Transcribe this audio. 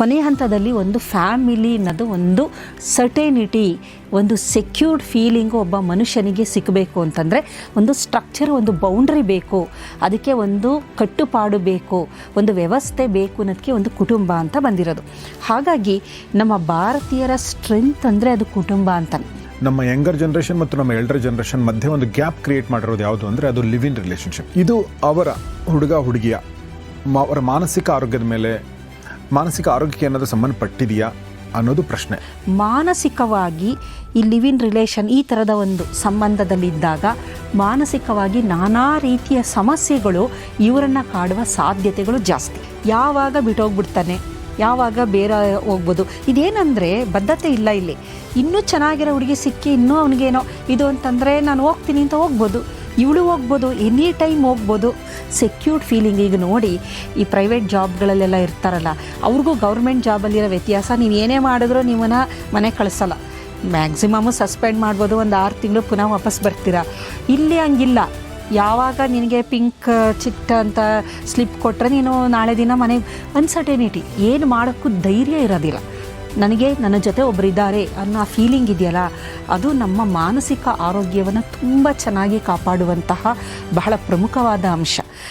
ಕೊನೆ ಹಂತದಲ್ಲಿ ಒಂದು ಫ್ಯಾಮಿಲಿ ಅನ್ನೋದು ಒಂದು ಸರ್ಟೇನಿಟಿ ಒಂದು ಸೆಕ್ಯೂರ್ಡ್ ಫೀಲಿಂಗು ಒಬ್ಬ ಮನುಷ್ಯನಿಗೆ ಸಿಕ್ಕಬೇಕು ಅಂತಂದರೆ ಒಂದು ಸ್ಟ್ರಕ್ಚರ್ ಒಂದು ಬೌಂಡ್ರಿ ಬೇಕು. ಅದಕ್ಕೆ ಒಂದು ಕಟ್ಟುಪಾಡು ಬೇಕು, ಒಂದು ವ್ಯವಸ್ಥೆ ಬೇಕು ಅನ್ನೋದಕ್ಕೆ ಒಂದು ಕುಟುಂಬ ಅಂತ ಬಂದಿರೋದು. ಹಾಗಾಗಿ ನಮ್ಮ ಭಾರತೀಯರ ಸ್ಟ್ರೆಂತ್ ಅಂದರೆ ಅದು ಕುಟುಂಬ ಅಂತ ನಮ್ಮ ಯಂಗರ್ ಜನರೇಷನ್ ಮತ್ತು ನಮ್ಮ ಎಲ್ಡರ್ ಜನರೇಷನ್ ಮಧ್ಯೆ ಒಂದು ಗ್ಯಾಪ್ ಕ್ರಿಯೇಟ್ ಮಾಡಿರೋದು ಯಾವುದು ಅಂದರೆ ಅದು ಲಿವ್ ಇನ್ ರಿಲೇಷನ್ಶಿಪ್ ಇದು ಅವರ ಹುಡುಗ, ಹುಡುಗಿಯ ಅವರ ಮಾನಸಿಕ ಆರೋಗ್ಯದ ಮೇಲೆ ಮಾನಸಿಕ ಆರೋಗ್ಯಕ್ಕೆ ಏನಾದರೂ ಸಂಬಂಧಪಟ್ಟಿದೆಯಾ ಅನ್ನೋದು ಪ್ರಶ್ನೆ. ಮಾನಸಿಕವಾಗಿ ಈ ಲಿವ್ ಇನ್ ರಿಲೇಷನ್ ಈ ಥರದ ಒಂದು ಸಂಬಂಧದಲ್ಲಿದ್ದಾಗ ಮಾನಸಿಕವಾಗಿ ನಾನಾ ರೀತಿಯ ಸಮಸ್ಯೆಗಳು ಇವರನ್ನು ಕಾಡುವ ಸಾಧ್ಯತೆಗಳು ಜಾಸ್ತಿ. ಯಾವಾಗ ಬಿಟ್ಟೋಗ್ಬಿಡ್ತಾನೆ, ಯಾವಾಗ ಬೇರೆ ಹೋಗ್ಬೋದು. ಇದೇನಂದರೆ ಬದ್ಧತೆ ಇಲ್ಲ ಇಲ್ಲಿ. ಇನ್ನೂ ಚೆನ್ನಾಗಿರೋ ಹುಡುಗಿ ಸಿಕ್ಕಿ ಇನ್ನೂ ಅವನಿಗೇನೋ ಇದು ಅಂತಂದರೆ ನಾನು ಹೋಗ್ತೀನಿ ಅಂತ ಹೋಗ್ಬೋದು. ಇವಳು ಹೋಗ್ಬೋದು ಎನಿ ಟೈಮ್ ಹೋಗ್ಬೋದು ಸೆಕ್ಯೂರ್ಡ್ ಫೀಲಿಂಗ್ ಈಗ ನೋಡಿ, ಈ ಪ್ರೈವೇಟ್ ಜಾಬ್ಗಳಲ್ಲೆಲ್ಲ ಇರ್ತಾರಲ್ಲ, ಅವ್ರಿಗೂ ಗೌರ್ಮೆಂಟ್ ಜಾಬಲ್ಲಿರೋ ವ್ಯತ್ಯಾಸ. ನೀವು ಏನೇ ಮಾಡಿದ್ರೂ ನಿಮ್ಮನ್ನು ಮನೆ ಕಳಿಸಲ್ಲ. ಮ್ಯಾಕ್ಸಿಮಮ್ಮು ಸಸ್ಪೆಂಡ್ ಮಾಡ್ಬೋದು, ಒಂದು ಆರು ತಿಂಗಳು ಪುನಃ ವಾಪಸ್ ಬರ್ತೀರಾ? ಇಲ್ಲಿ ಹಂಗಿಲ್ಲ. ಯಾವಾಗ ನಿನಗೆ ಪಿಂಕ್ ಚಿಟ್ಟ ಅಂತ ಸ್ಲಿಪ್ ಕೊಟ್ಟರೆ ನೀನು ನಾಳೆ ದಿನ ಮನೆಗೆ ಅನ್ಸರ್ಟೆನಿಟಿ ಏನು ಮಾಡೋಕ್ಕೂ ಧೈರ್ಯ ಇರೋದಿಲ್ಲ. ನನಗೆ ನನ್ನ ಜೊತೆ ಒಬ್ಬರು ಇದ್ದಾರೆ ಅನ್ನೋ ಆ ಫೀಲಿಂಗ್ ಇದೆಯಲ್ಲ, ಅದು ನಮ್ಮ ಮಾನಸಿಕ ಆರೋಗ್ಯವನ್ನು ತುಂಬ ಚೆನ್ನಾಗಿ ಕಾಪಾಡುವಂತಹ ಬಹಳ ಪ್ರಮುಖವಾದ ಅಂಶ.